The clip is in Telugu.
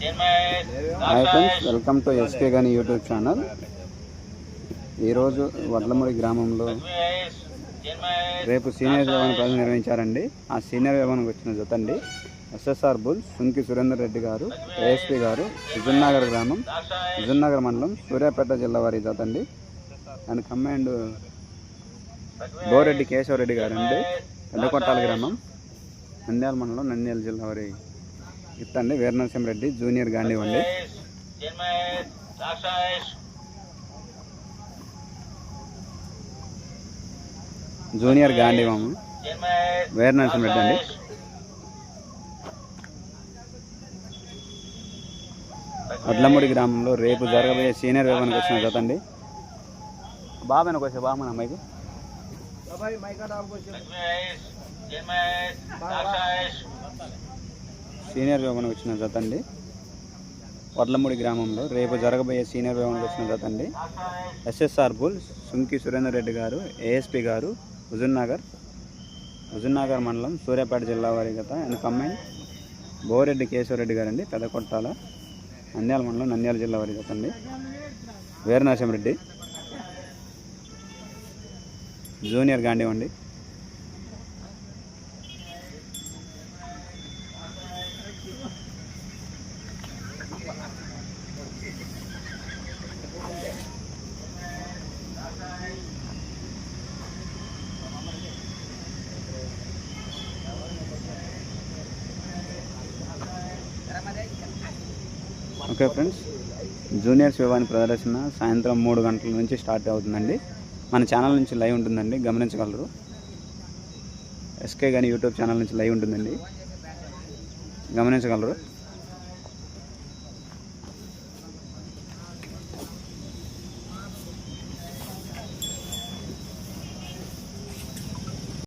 Hi friends welcome to SK Gani YouTube channel ఈరోజు వడ్లమూడి గ్రామంలో రేపు సీనియర్ విభాగం ప్రజలు నిర్వహించారండి. ఆ సీనియర్ విభాగానికి వచ్చిన జత అండి. ఎస్ఎస్ఆర్ బుల్ సుంకి సురేందర్ రెడ్డి గారు ఏఎస్పీ గారు హుజున్నగర్ గ్రామం హుజున్నగర్ మండలం సూర్యాపేట జిల్లా వారి జత అండి. అండ్ కమాండ్ బోరెడ్డి కేశవరెడ్డి గారు అండి పెద్దకొట్టాల గ్రామం నంద్యాల మండలం నంద్యాల జిల్లా వారి ఇత్తండి వీరనరసింహరెడ్డి జూనియర్ గాంధీవండి జూనియర్ గాంధీవం వీరనరసింహరెడ్డి అండి వడ్లమూడి గ్రామంలో రేపు జరగబోయే సీనియర్ విభాగానికి వచ్చిన జత అండి బాబాయ్ వచ్చే బాబా మన అమ్మాయికి సీనియర్ వివరణ వచ్చిన జత అండి. వడ్లమూడి గ్రామంలో రేపు జరగబోయే సీనియర్ వివరణ వచ్చిన జత అండి. ఎస్ఎస్ఆర్ బుల్ సుంకి సురేందర్ రెడ్డి గారు ఏఎస్పి గారు హుజున్నగర్ హుజున్నగర్ మండలం సూర్యాపేట జిల్లా వారి గత అండ్ కమ్మాయి బోరెడ్డి కేశవరెడ్డి గారు అండి పెదకొట్టాల నంద్యాల మండలం నంద్యాల జిల్లా వారి గత అండి. వీరనరసింహరెడ్డి జూనియర్ గాంధీవండి. ఓకే ఫ్రెండ్స్ జూనియర్స్ వివాని ప్రదర్శన సాయంత్రం మూడు గంటల నుంచి స్టార్ట్ అవుతుందండి. మన ఛానల్ నుంచి లైవ్ ఉంటుందండి గమనించగలరు. ఎస్కే కానీ యూట్యూబ్ ఛానల్ నుంచి లైవ్ ఉంటుందండి. గమనించగలరు.